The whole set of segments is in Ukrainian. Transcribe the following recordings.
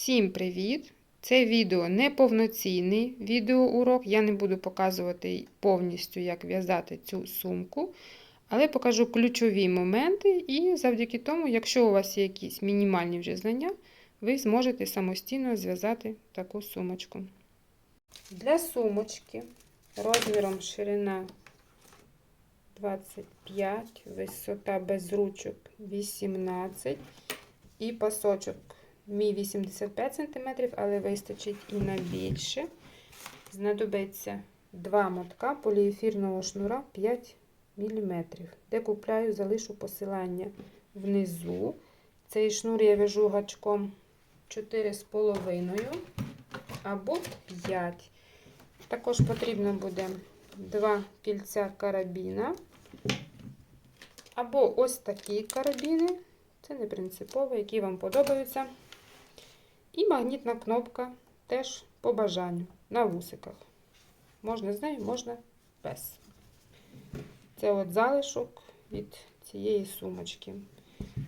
Всім привіт! Це відео не повноцінний відеоурок. Я не буду показувати повністю, як в'язати цю сумку, але покажу ключові моменти, і завдяки тому, якщо у вас є якісь мінімальні вже знання, ви зможете самостійно зв'язати таку сумочку. Для сумочки розміром ширина 25, висота без ручок 18 і пасочок мій 85 см, але вистачить і на більше. Знадобиться два мотка поліефірного шнура 5 мм. Де купляю, залишу посилання внизу. Цей шнур я вяжу гачком 4,5 або 5. Також потрібно буде два кільця карабіна. Або ось такі карабіни. Це не принципово, які вам подобаються. І магнітна кнопка теж по бажанню на вусиках. Можна з нею, можна без. Це от залишок від цієї сумочки.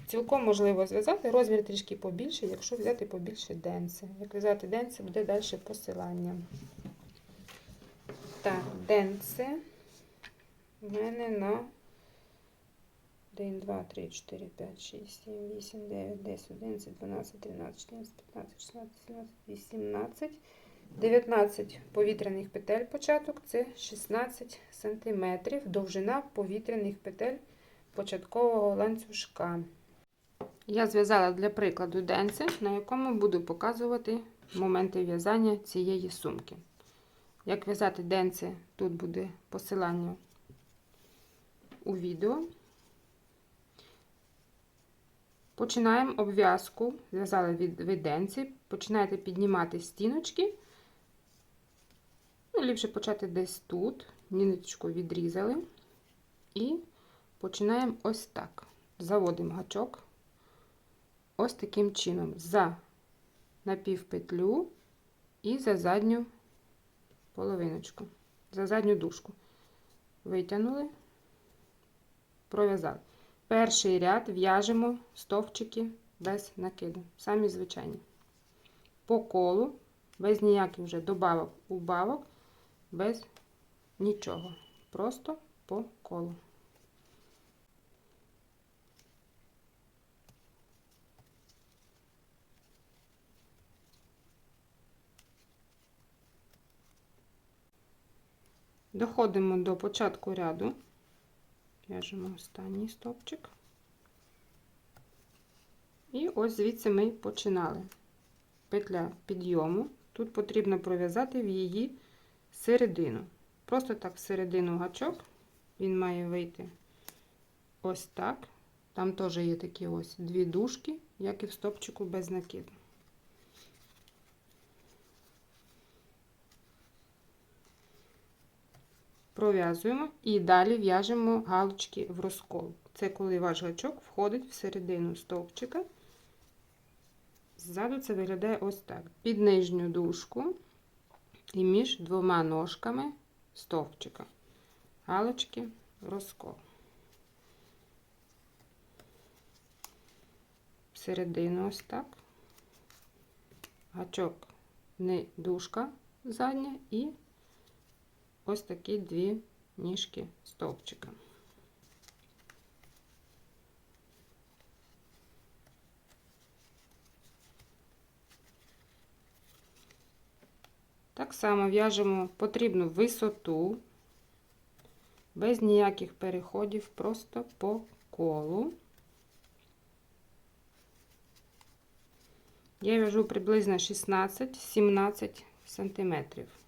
Цілком можливо зв'язати, розмір трішки побільше, якщо взяти побільше денце. Як взяти денце, буде далі посилання. Так, денце в мене на 1, 2, 3, 4, 5, 6, 7, 8, 9, 10, 11, 12, 13, 14, 15, 16, 17, 18, 19 повітряних петель початок, це 16 см, довжина повітряних петель початкового ланцюжка. Я зв'язала для прикладу денце, на якому буду показувати моменти в'язання цієї сумки. Як в'язати денце, тут буде посилання у відео. Починаємо обв'язку, зв'язали від виденці, починаєте піднімати стіночки. Ну, ліпше почати десь тут, ніночку відрізали. І починаємо ось так. Заводимо гачок ось таким чином, за напівпетлю і за задню половиночку, за задню дужку. Витягнули, пров'язали. Перший ряд в'яжемо стовпчики без накиду, самі звичайні. По колу, без ніяких вже добавок, убавок, без нічого. Просто по колу. Доходимо до початку ряду. В'яжемо останній стовпчик. І ось звідси ми починали. Петля підйому. Тут потрібно пров'язати в її середину. Просто так всередину гачок, він має вийти ось так. Там теж є такі ось дві дужки, як і в стопчику без накиду. Пров'язуємо і далі в'яжемо галочки в розкол. Це коли ваш гачок входить всередину стовпчика. Ззаду це виглядає ось так: під нижню дужку і між двома ножками стовпчика. Галочки в розкол. Всередину ось так. Гачок не дужка задня і ось такі дві ніжки стовпчика. Так само в'яжемо потрібну висоту, без ніяких переходів, просто по колу. Я в'яжу приблизно 16-17 сантиметрів.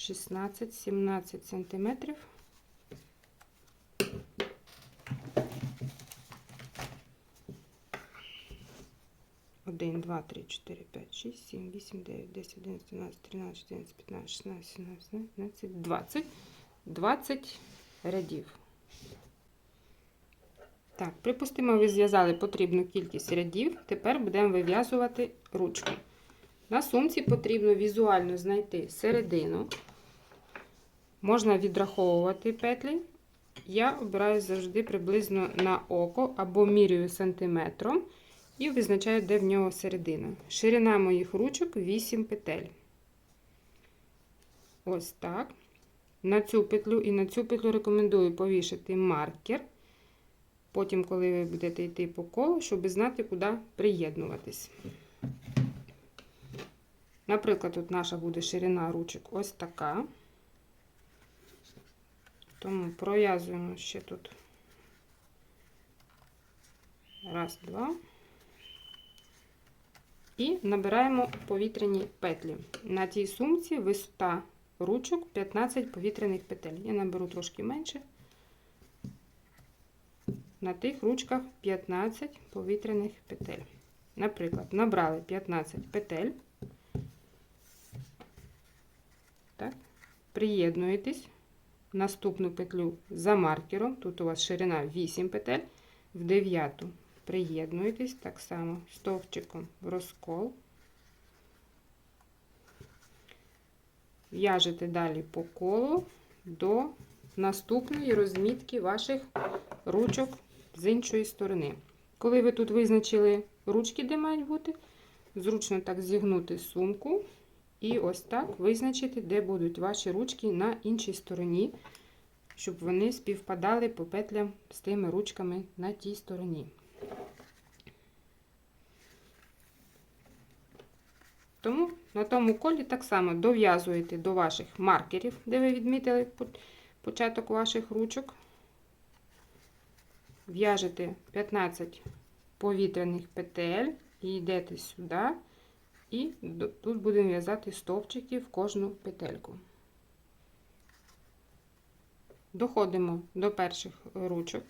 16-17 сантиметрів. Один, два, три, чотири, п'ять, шість, сім, вісім, дев'ять, десять, одинадцять, дванадцять, тринадцять, чотирнадцять, п'ятнадцять, шістнадцять, сімнадцять, дев'ятнадцять, двадцять. Двадцять рядів. Так, припустимо, ви зв'язали потрібну кількість рядів. Тепер будемо вив'язувати ручку. На сумці потрібно візуально знайти середину. Можна відраховувати петлі. Я обираю завжди приблизно на око або міряю сантиметром. І визначаю, де в нього середина. Ширина моїх ручок 8 петель. Ось так. На цю петлю і на цю петлю рекомендую повішати маркер. Потім, коли ви будете йти по колу, щоб знати, куди приєднуватись. Наприклад, тут наша буде ширина ручок ось така. Тому пров'язуємо ще тут. Раз, два. І набираємо повітряні петлі. На цій сумці висота ручок 15 повітряних петель. Я наберу трошки менше. На тих ручках 15 повітряних петель. Наприклад, набрали 15 петель. Так. Приєднуєтесь наступну петлю за маркером. Тут у вас ширина 8 петель, в 9 приєднуєтесь так само стовпчиком в розкол. В'яжете далі по колу до наступної розмітки ваших ручок з іншої сторони. Коли ви тут визначили ручки, де мають бути, зручно так зігнути сумку і ось так визначити, де будуть ваші ручки на іншій стороні, щоб вони співпадали по петлям з тими ручками на тій стороні. Тому на тому колі так само дов'язуєте до ваших маркерів, де ви відмітили початок ваших ручок. В'яжете 15 повітряних петель і йдете сюди, і тут будемо в'язати стовпчики в кожну петельку. Доходимо до перших ручок.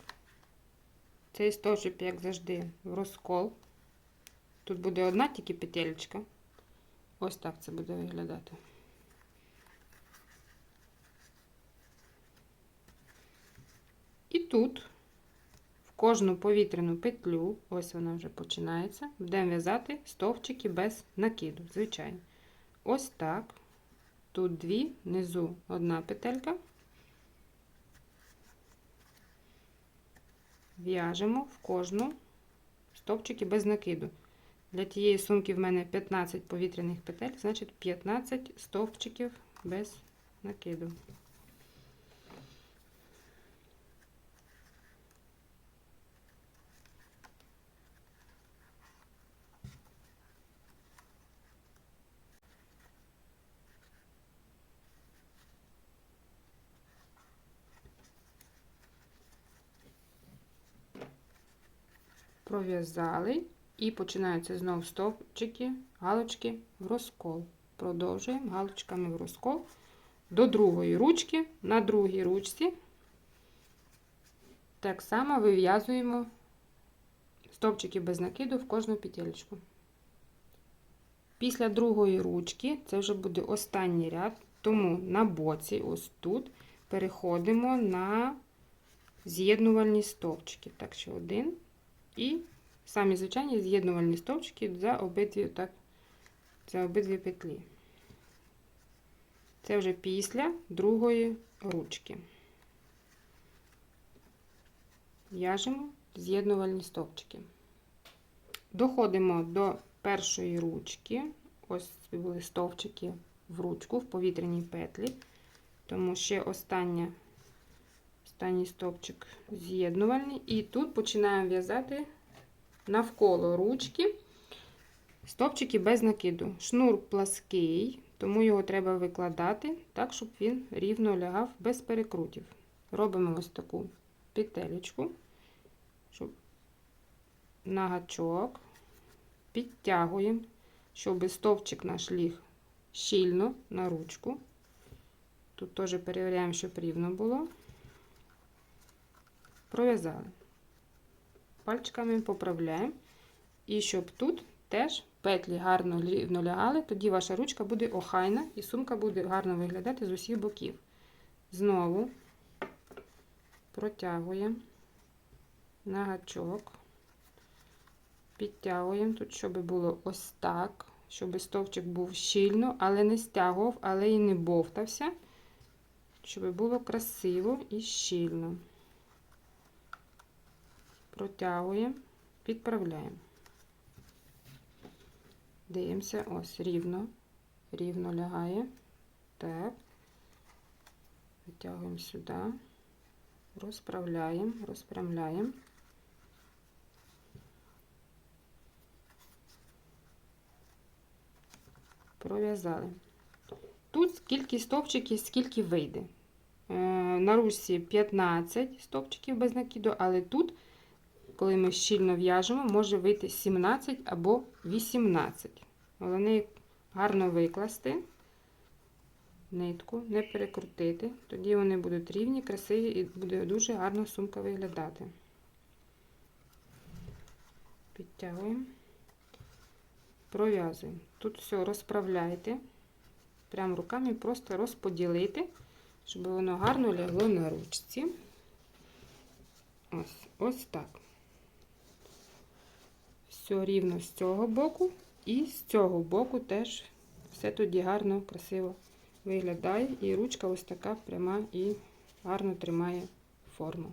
Цей стовпчик, як завжди, в розкол. Тут буде одна тільки петелька. Ось так це буде виглядати. І тут кожну повітряну петлю, ось вона вже починається, будемо в'язати стовпчики без накиду, звичайно. Ось так. Тут дві, внизу одна петелька. В'яжемо в кожну стовпчики без накиду. Для тієї сумки в мене 15 повітряних петель, значить 15 стовпчиків без накиду. Пров'язали. І починаються знову стовпчики, галочки в розкол. Продовжуємо галочками в розкол до другої ручки, на другій ручці. Так само вив'язуємо стовпчики без накиду в кожну петельку. Після другої ручки, це вже буде останній ряд, тому на боці, ось тут, переходимо на з'єднувальні стовпчики. Так що один і самі звичайні з'єднувальні стовпчики за обидві так, за обидві петлі. Це вже після другої ручки. В'яжемо з'єднувальні стовпчики. Доходимо до першої ручки. Ось були стовпчики в ручку, в повітряній петлі, тому ще остання, останній стовпчик з'єднувальний, і тут починаємо в'язати навколо ручки стовпчики без накиду. Шнур плаский, тому його треба викладати так, щоб він рівно лягав без перекрутів. Робимо ось таку петелечку, щоб на гачок підтягуємо, щоб стовпчик наш ліг щільно на ручку. Тут теж перевіряємо, щоб рівно було. Пров'язали пальчиками поправляємо. І щоб тут теж петлі гарно рівно лягали, тоді ваша ручка буде охайна і сумка буде гарно виглядати з усіх боків. Знову протягуємо на гачок, підтягуємо тут, щоб було ось так, щоб стовчик був щільно, але не стягував, але і не бовтався, щоб було красиво і щільно протягуємо, підправляємо. Дивимося, ось рівно, рівно лягає. Так. Витягуємо сюди, розправляємо, розпрямляємо. Пров'язали. Тут скільки стовпчиків, скільки вийде. Е, На ручці 15 стовпчиків без накиду, але тут, коли ми щільно в'яжемо, може вийти 17 або 18. Головне гарно викласти нитку, не перекрутити. Тоді вони будуть рівні, красиві і буде дуже гарно сумка виглядати. Підтягуємо, пров'язуємо. Тут все розправляйте. Прямо руками просто розподілити, щоб воно гарно лягло на ручці. Ось, ось так. Все рівно з цього боку і з цього боку теж все тоді гарно, красиво виглядає. І ручка ось така пряма і гарно тримає форму.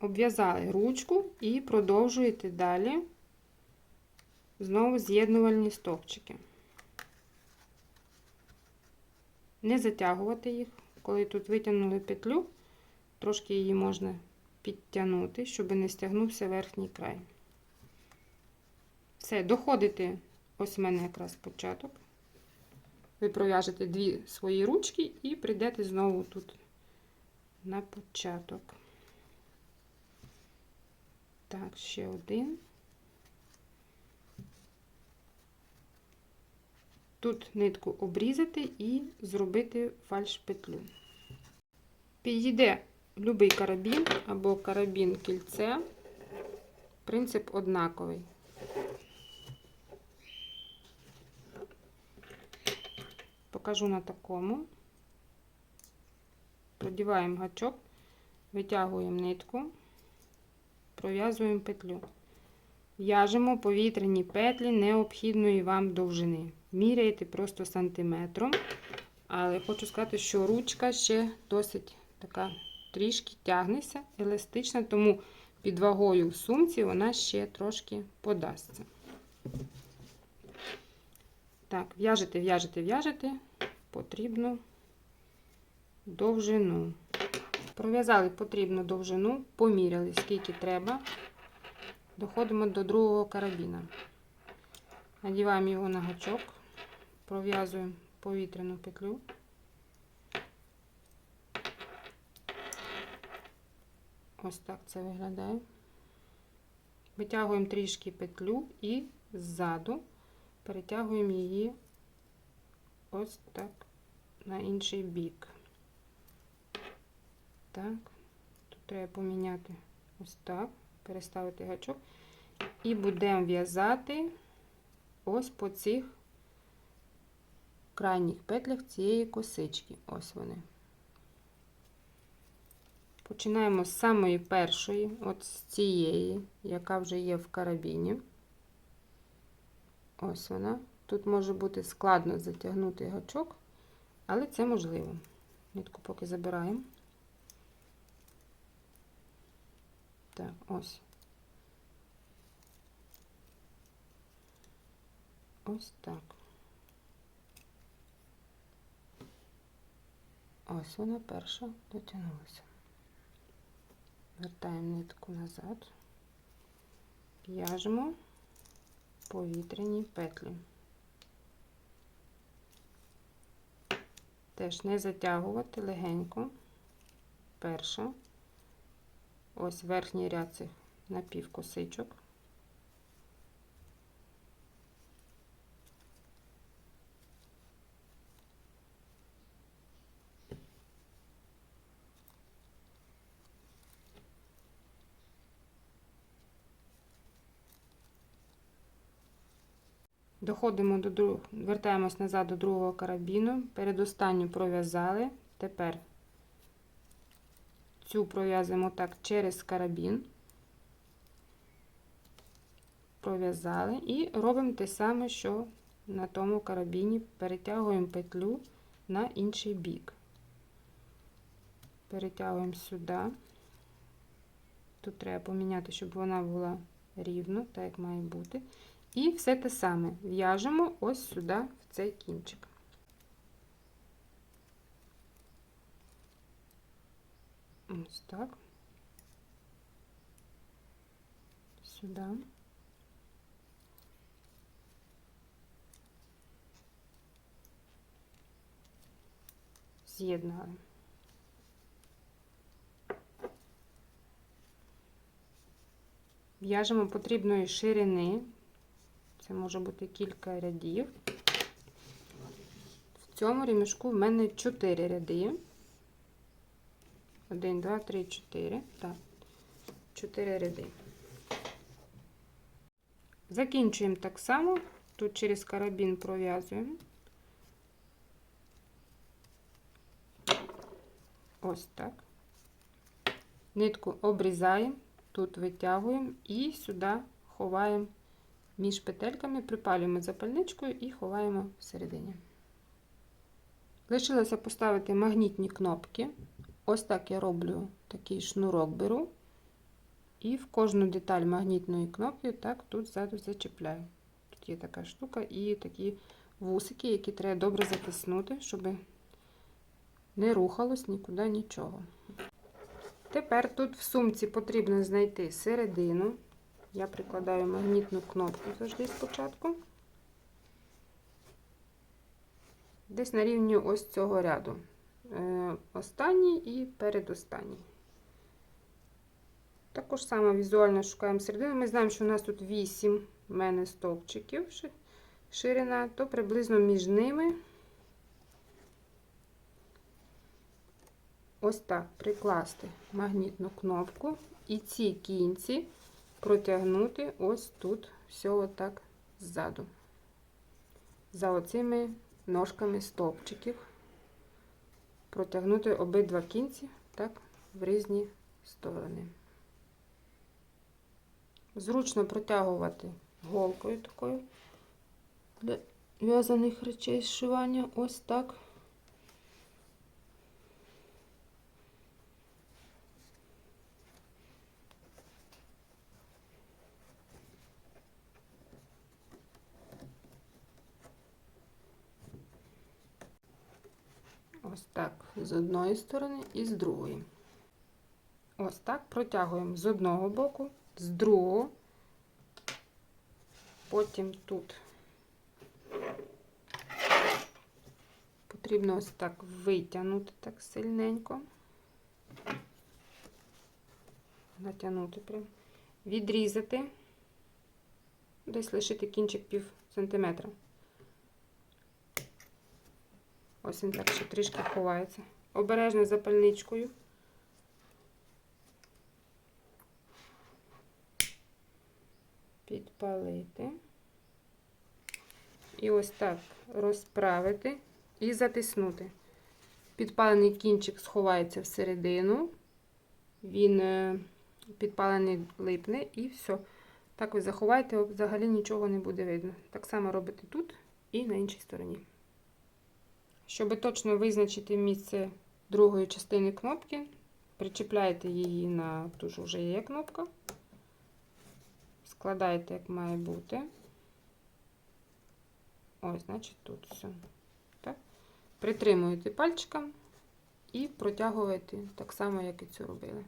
Обв'язали ручку і продовжуєте далі знову з'єднувальні стовпчики. Не затягувати їх. Коли тут витягнули петлю, трошки її можна підтягнути, щоб не стягнувся верхній край. Все, доходите, ось в мене якраз початок. Ви пров'яжете дві свої ручки і прийдете знову тут на початок. Так, ще один. Тут нитку обрізати і зробити фальш-петлю. Підійде любий карабін або карабін кільце. Принцип однаковий. Покажу на такому. Продіваємо гачок, витягуємо нитку, пров'язуємо петлю. В'яжемо повітряні петлі необхідної вам довжини. Міряєте просто сантиметром. Але хочу сказати, що ручка ще досить така трішки тягнеться, еластична, тому під вагою в сумці вона ще трошки подасться. Так, в'яжете, в'яжете, в'яжете, потрібну довжину. Пров'язали потрібну довжину, поміряли, скільки треба. Доходимо до другого карабіна. Надіваємо його на гачок, пров'язуємо повітряну петлю. Ось так це виглядає. Витягуємо трішки петлю і ззаду перетягуємо її ось так на інший бік. Так, тут треба поміняти ось так, переставити гачок, і будемо в'язати ось по цих крайніх петлях цієї косички. Ось вони. Починаємо з самої першої, от з цієї, яка вже є в карабіні. Ось вона. Тут може бути складно затягнути гачок, але це можливо. Нитку поки забираємо. Так, ось. Ось так. Ось вона перша дотягнулася. Вертаємо нитку назад, в'яжемо повітряні петлі. Теж не затягувати легенько. Перша, ось верхній ряд цих напівкосичок. Доходимо до друг... вертаємось назад до другого карабіну. Передостанню пров'язали. Тепер цю пров'язуємо так через карабін. Пров'язали і робимо те саме, що на тому карабіні. Перетягуємо петлю на інший бік. Перетягуємо сюди. Тут треба поміняти, щоб вона була рівно, так як має бути. І все те саме в'яжемо ось сюди, в цей кінчик. Ось так. Сюди. З'єднали. В'яжемо потрібної ширини. Це може бути кілька рядів. В цьому ремішку в мене 4 ряди. 1, 2, 3, 4. Так, 4 ряди. Закінчуємо так само. Тут через карабін пров'язуємо. Ось так. Нитку обрізаємо, тут витягуємо і сюди ховаємо між петельками, припалюємо запальничкою і ховаємо всередині. Лишилося поставити магнітні кнопки. Ось так я роблю такий шнурок беру. І в кожну деталь магнітної кнопки так тут ззаду зачіпляю. Тут є така штука і такі вусики, які треба добре затиснути, щоб не рухалось нікуди нічого. Тепер тут в сумці потрібно знайти середину. Я прикладаю магнітну кнопку завжди спочатку. Десь на рівні ось цього ряду. Е, Останній і передостанній. Також саме візуально шукаємо середину. Ми знаємо, що у нас тут 8 в мене стовпчиків ширина, то приблизно між ними ось так прикласти магнітну кнопку і ці кінці протягнути ось тут все отак ззаду. За оцими ножками стовпчиків. Протягнути обидва кінці так в різні сторони. Зручно протягувати голкою такою для в'язаних речей зшивання. Ось так. Ось так з одної сторони і з другої. Ось так протягуємо з одного боку, з другого, потім тут потрібно ось так витягнути так сильненько, натягнути прям, відрізати, десь лишити кінчик пів сантиметра. Ось він так ще трішки ховається. Обережно запальничкою. Підпалити. І ось так розправити і затиснути. Підпалений кінчик сховається всередину, він е, підпалений липне і все. Так ви заховаєте, взагалі нічого не буде видно. Так само робите тут і на іншій стороні. Щоб точно визначити місце другої частини кнопки, причіпляєте її на ту ж вже є кнопка, складаєте, як має бути. Ось, значить, тут все. Так. Притримуєте пальчиком і протягуєте так само, як і цю робили.